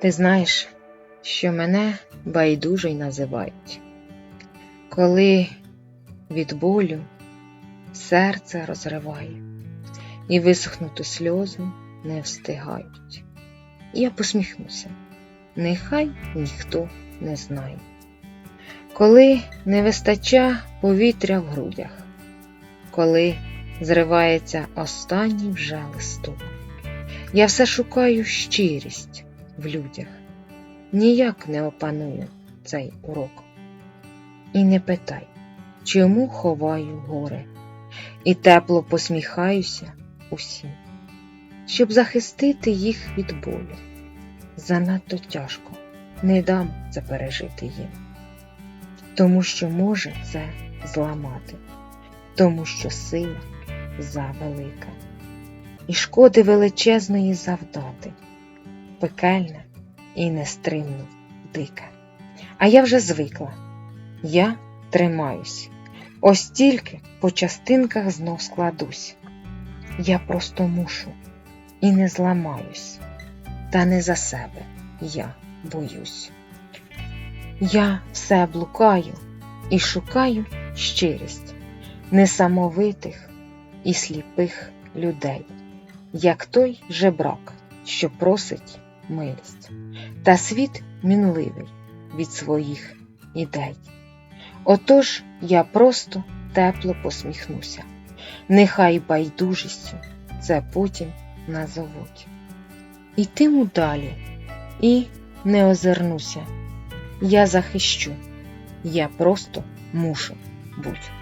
Ти знаєш, що мене байдуже й називають. Коли від болю серце розриває, і висохнути сльози не встигають. Я посміхнуся, нехай ніхто не знає. Коли не вистача повітря в грудях, коли зривається останній вже листок, я все шукаю щирість в людях, ніяк не опаную цей урок. І не питай, чому ховаю горе, і тепло посміхаюся усім, щоб захистити їх від болю. Занадто тяжко, не дам це пережити їм, тому що може це зламати, тому що сила завелика, і шкоди величезної завдати, пекельне і нестримно дике. А я вже звикла, я тримаюсь, ось тільки по частинках знов складусь. Я просто мушу і не зламаюсь, та не за себе я боюсь. Я все блукаю і шукаю щирість несамовитих і сліпих людей, як той жебрак, що просить милість, та світ мінливий від своїх ідей. Отож я просто тепло посміхнуся, нехай байдужістю це потім назовуть. Ітиму далі і не озирнуся. Я захищу, я просто мушу бути.